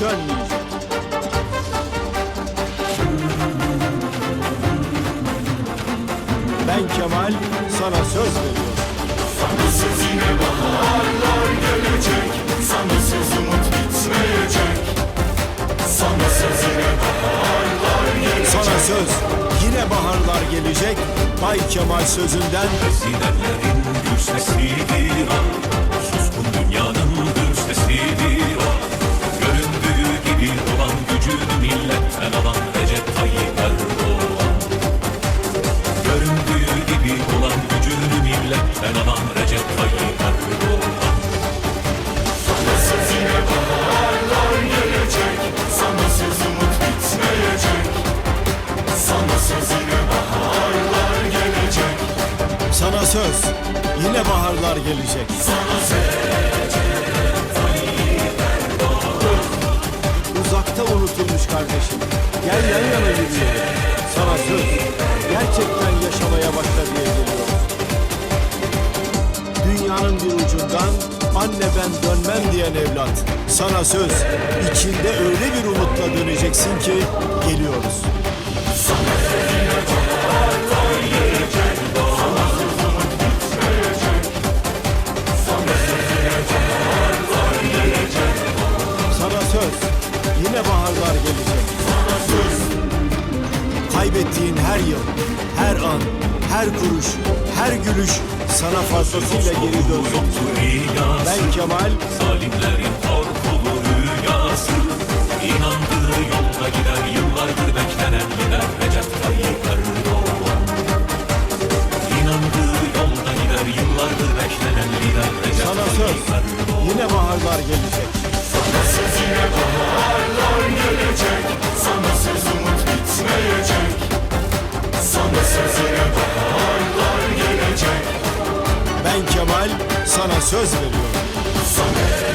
dönmeyecek. Ben Kemal sana söz veriyorum. Sanırsız yine baharlar gelecek Sanırsız umut bitmeyecek Sanırsız yine baharlar gelecek Sana söz yine baharlar gelecek. Bay Kemal sözünden Sirenlerin gür sesidir söz yine baharlar gelecek. Uzakta unutulmuş kardeşim. Gel yan yana yürüyelim. Sana söz gerçekten yaşamaya başla diye geliyorum. Dünyanın bir ucundan anne ben dönmem diyen evlat. Sana söz içinde öyle bir umutla döneceksin ki geliyoruz. Yine baharlar gelecek. Kaybettiğin her yıl, her an, her kuruş, her gülüş sana fazlasıyla geri dönsün. Rüyası Ben Kemal, Zalimlerin korkulu rüyası İnandığı yolda gider yıllardır beklenen lider Recep Tayyip Erdoğan İnandığı yolda gider yıllardır beklenen lider Recep sana söz Tayyip Erdoğan yine baharlar gelecek. Sanırsız yine baharlar sana söz veriyorum. Soner.